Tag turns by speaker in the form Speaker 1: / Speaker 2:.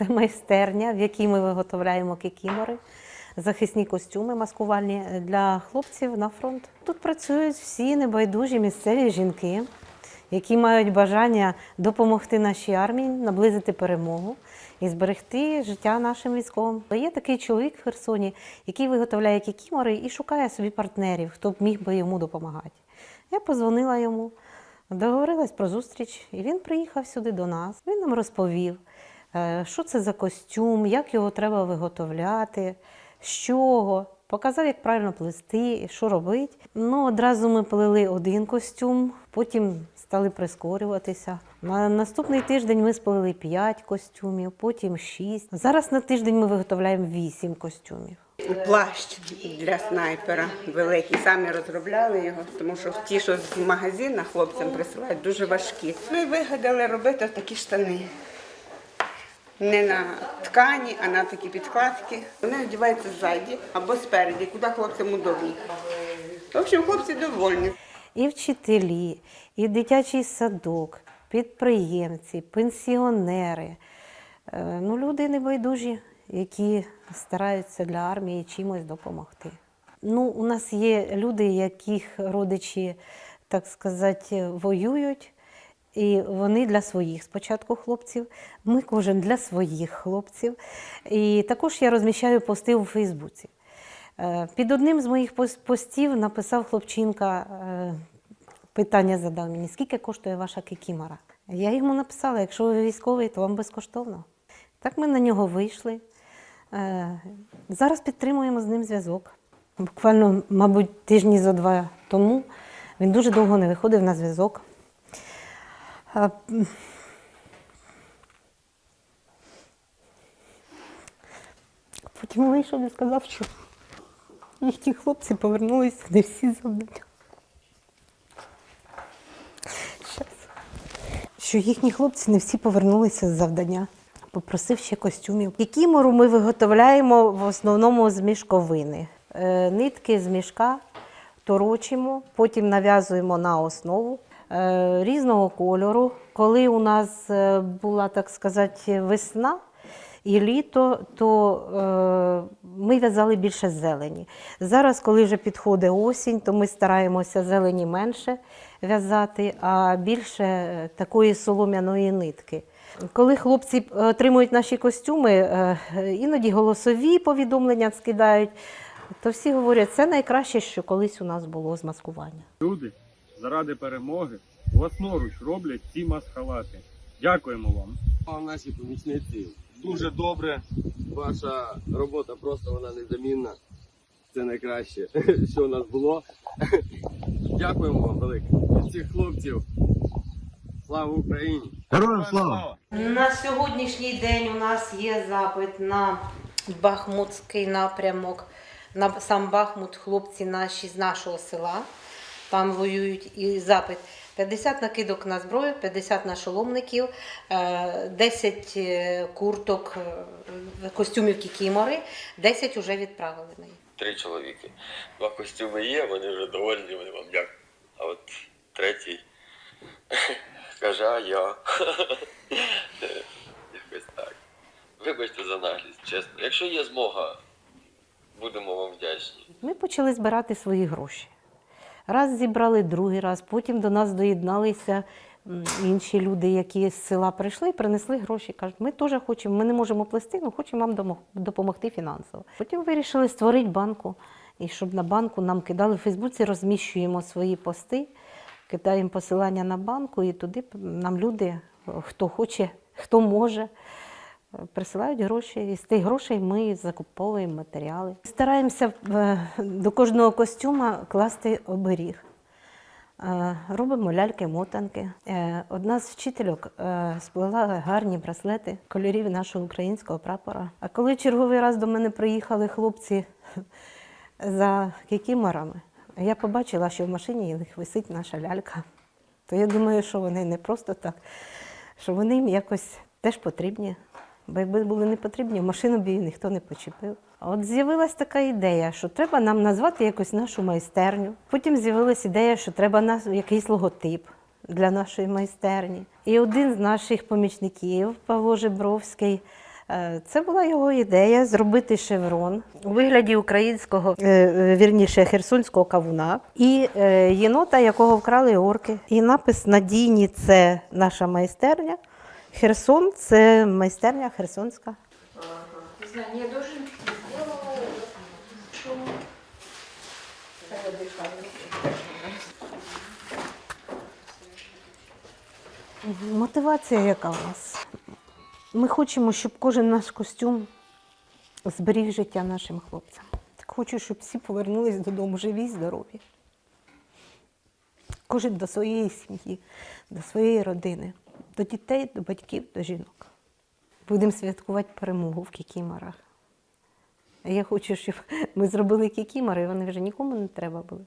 Speaker 1: Це майстерня, в якій ми виготовляємо кікімори, захисні костюми маскувальні для хлопців на фронт. Тут працюють всі небайдужі місцеві жінки, які мають бажання допомогти нашій армії, наблизити перемогу і зберегти життя нашим військовим. Є такий чоловік в Херсоні, який виготовляє кікімори і шукає собі партнерів, хто б міг би йому допомагати. Я позвонила йому, договорилась про зустріч, і він приїхав сюди до нас. Він нам розповів, що це за костюм, як його треба виготовляти, з чого. Показав, як правильно плести, що робити. Ну, одразу ми плели один костюм, потім стали прискорюватися. На наступний тиждень ми сплели 5 костюмів, потім 6. Зараз на тиждень ми виготовляємо 8 костюмів.
Speaker 2: Плащ для снайпера великий. Самі розробляли його, тому що ті, що з магазину хлопцям присилають, дуже важкі. Ми вигадали робити такі штани. Не на ткані, а на такі підкладки. Вони одягаються ззаді або спереді, куди хлопцям удобні. В общем, хлопці довольні.
Speaker 1: І вчителі, і дитячий садок, підприємці, пенсіонери. Е, Ну, люди небайдужі, які стараються для армії чимось допомогти. Ну, у нас є люди, яких родичі, так сказати, воюють. І вони для своїх спочатку хлопців, ми кожен для своїх хлопців. І також я розміщаю пости у Фейсбуці. Е, Під одним з моїх постів написав хлопчинка, е, питання задав мені, скільки коштує ваша кікімора? Я йому написала, якщо ви військовий, то вам безкоштовно. Так ми на нього вийшли. Е, Зараз підтримуємо з ним зв'язок. Буквально, мабуть, тижні зо два тому він дуже довго не виходив на зв'язок. Потім вийшов і сказав, що їхні хлопці повернулися не всі завдання. Що їхні хлопці не всі повернулися з завдання. Попросив ще костюмів. Кікімору ми виготовляємо в основному з мішковини. Е, Нитки з мішка торочимо, потім нав'язуємо на основу різного кольору. Коли у нас е, була, так сказати, весна, і літо, то е, ми в'язали більше зелені. Зараз, коли вже підходить осінь, то ми стараємося зелені менше в'язати, а більше е, такої солом'яної нитки. Коли хлопці е, отримують наші костюми, е, іноді голосові повідомлення скидають, то всі говорять, це найкраще, що колись у нас було з маскування.
Speaker 3: Люди заради перемоги власноруч роблять ці маскалати. Дякуємо вам.
Speaker 4: А наші помічниці дуже добре. Ваша робота просто вона незамінна. Це найкраще, що у нас було. Дякуємо вам велике. Від всіх хлопців. Слава Україні!
Speaker 5: Героям слава!
Speaker 1: На сьогоднішній день у нас є запит на Бахмутський напрямок, на сам Бахмут, хлопці наші з нашого села. Там воюють і запит 50 накидок на зброю, 50 на шоломників, е, 10 е, курток е, костюмів кікімори, 10 вже відправили ми.
Speaker 6: три чоловіки. Два костюми є, вони вже довольні, вони вам дякують. А от третій каже, а я. Якось так. Вибачте за наглість, чесно. Якщо є змога, будемо вам вдячні.
Speaker 1: Ми почали збирати свої гроші. Раз зібрали другий раз, потім до нас доєдналися інші люди, які з села прийшли принесли гроші. Кажуть, ми теж хочемо, ми не можемо плести, але хочемо вам допомогти фінансово. Потім вирішили створити банку, і щоб на банку нам кидали в Фейсбуці, розміщуємо свої пости, кидаємо посилання на банку, і туди нам люди, хто хоче, хто може. Присилають гроші, і з тих грошей ми закуповуємо матеріали. Стараємося е, до кожного костюма класти оберіг. Е, Робимо ляльки-мотанки. Е, Одна з вчительок сплела гарні браслети кольорів нашого українського прапора. А коли черговий раз до мене приїхали хлопці за кікіморами, я побачила, що в машині них висить наша лялька. То я думаю, що вони не просто так, що вони їм якось теж потрібні. Бо якби були не потрібні, машину б її ніхто не почепив. От з'явилась така ідея, що треба нам назвати якось нашу майстерню. Потім з'явилась ідея, що треба нас якийсь логотип для нашої майстерні. І один з наших помічників, Павло Жебровський, Е, Це була його ідея зробити шеврон у вигляді українського, е, е, вірніше, херсонського кавуна і єнота, якого вкрали орки. І напис Надійні це наша майстерня. Херсон це майстерня херсонська. Мотивація яка у нас? Ми хочемо, щоб кожен наш костюм зберіг життя нашим хлопцям. Так хочу, щоб всі повернулись додому живі, здорові. Кожен до своєї сім'ї, до своєї родини, до дітей, до батьків, до жінок. Будемо святкувати перемогу в кікімарах. Я хочу, щоб ми зробили кікімари, і вони вже нікому не треба були.